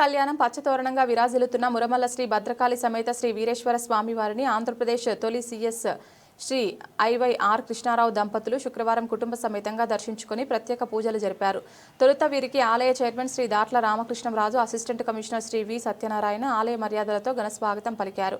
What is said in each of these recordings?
కళ్యాణం పచ్చతోరణంగా విరాజిల్లుతున్న మురమల్ల శ్రీ భద్రకాళి సమేత శ్రీ వీరేశ్వర స్వామి వారిని ఆంధ్రప్రదేశ్ తొలి సీఎస్ శ్రీ ఐవైఆర్ కృష్ణారావు దంపతులు శుక్రవారం కుటుంబ సమేతంగా దర్శించుకుని ప్రత్యేక పూజలు జరిపారు. తొలుత వీరికి ఆలయ chairman Shri Datla Ramakrishnamraju assistant commissioner Shri V Satyanarayana ఆలయ మర్యాదలతో ఘన స్వాగతం పలికారు.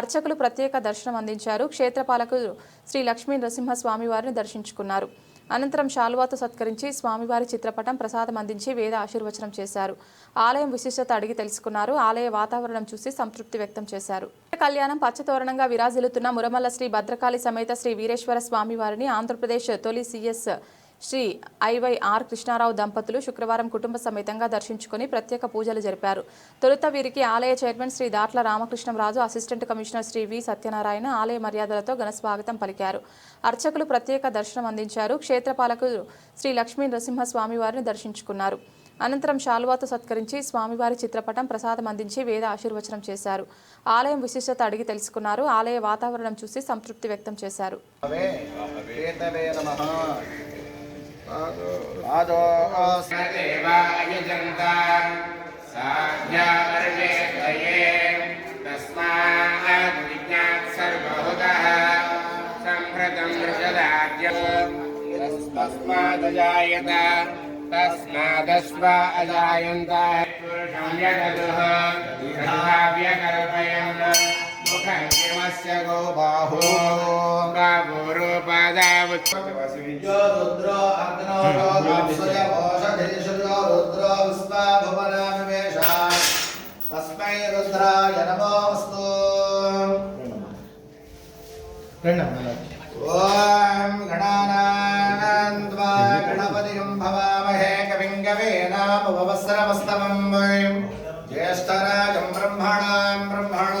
అర్చకులు ప్రత్యేక దర్శనం అందించారు. క్షేత్రపాలకులు శ్రీ లక్ష్మీ నరసింహస్వామి వారిని దర్శించుకున్నారు. అనంతరం శాలువాతో సత్కరించి స్వామివారి చిత్రపటం ప్రసాదం అందించి వేద ఆశీర్వచనం చేశారు. ఆలయం విశిష్టత అడిగి తెలుసుకున్నారు. ఆలయ వాతావరణం చూసి సంతృప్తి వ్యక్తం చేశారు. కళ్యాణం పచ్చతోరణంగా విరాజిల్లుతున్న మురమల్ల శ్రీ భద్రకాళి సమేత శ్రీ వీరేశ్వర స్వామివారిని ఆంధ్రప్రదేశ్ తొలి సీఎస్ శ్రీ ఐవైఆర్ కృష్ణారావు దంపతులు శుక్రవారం కుటుంబ సమేతంగా దర్శించుకుని ప్రత్యేక పూజలు జరిపారు. తొలుత వీరికి ఆలయ chairman Shri Datla Ramakrishnamraju assistant commissioner Shri V Satyanarayana ఆలయ మర్యాదలతో ఘన స్వాగతం పలికారు. అర్చకులు ప్రత్యేక దర్శనం అందించారు. క్షేత్రపాలకులు శ్రీ లక్ష్మీ నరసింహస్వామి వారిని దర్శించుకున్నారు. అనంతరం శాలువాతో సత్కరించి స్వామివారి చిత్రపటం ప్రసాదం అందించి వేద ఆశీర్వచనం చేశారు. ఆలయం విశిష్టత అడిగి తెలుసుకున్నారు. ఆలయ వాతావరణం చూసి సంతృప్తి వ్యక్తం చేశారు. आदो देवायुजन्ता साध्यावर्णे द्वये तस्मात् विज्ञात् सर्वहुतः सम्भृतं ऋषदाद्य तस्मादजायत तस्मादस्व अजायन्त यदगुः व्यकल्पयन् मुखं किमस्य गो बाहो बाहुरूपादावुत् यो रुद्रो अग्नो रोगाप्सुय ओषधीषुयो रुद्रो विश्वा भुवनानिवेश तस्मै रुद्राय नमोऽस्तु ॐ गणानां त्वा गणपतिं भवामहे कविं कवीनामुपवस्त्रमस्तमं ज्येष्ठराजं ब्रह्मणां ब्रह्मणस्पदमानश्वन्वन्नोतभस्ते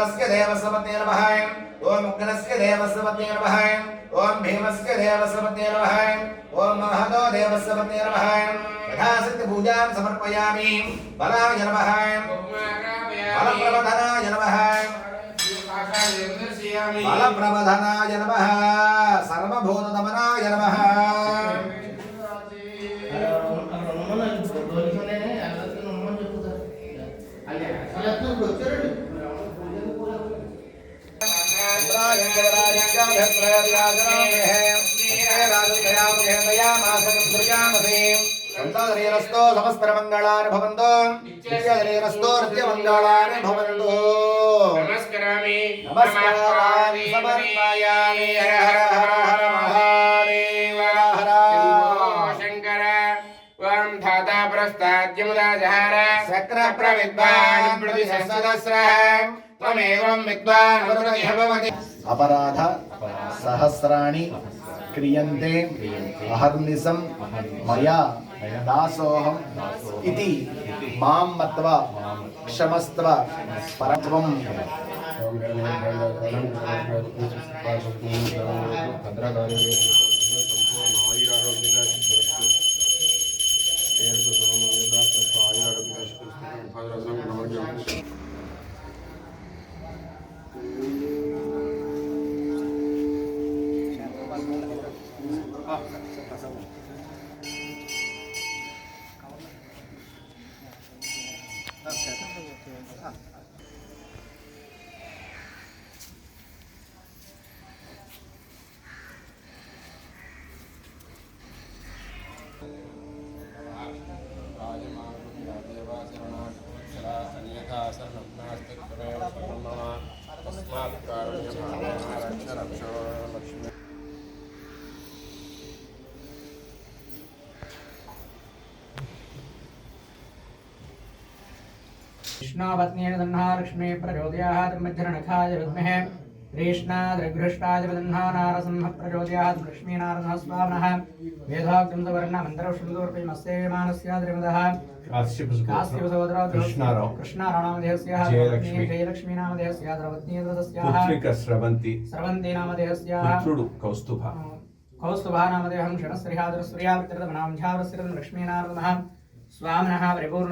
ఓం రుద్రస్య దేవస్వతే నమః ఓం ఉగ్రస్య దేవస్వతే నమః ఓం భీమస్య దేవస్వతే నమః ఓం మహదో దేవస్వతే నమః యథాశక్తి పూజాం సమర్పయామి బలాయ నమః బలప్రవధనాయ నమః బలప్రవధనాయ నమః సర్వభూతదమనాయ నమః సంతోషరీరస్తో स्तु समस्तमङ्गलानि प्रविद्वान् प्रतिशस्वदस्रः त्वमेवं विद्वान् अपराध సహస్రాణి క్రియంతే అహర్నిశం మయా దాసోహం ఇది మాం మత్వ క్షమస్త్వ పరత్వం. あ、参加した。कृष्णावत्नेन दन्हा लक्ष्मी प्रचोदयात् ब्रह्मज्जनखाय विद्महे कृष्णाद्रघृष्टाय वदन्हा नारसिंह प्रचोदयात् लक्ष्मीनारसिंह स्वामिनः वेदाग्रं सवर्णा मन्त्रविष्णुदूर्पयमस्ते विमानस्याद्रिमदः कौस्तुभा। कौस्तुभा नामदेहं परिपूर्ण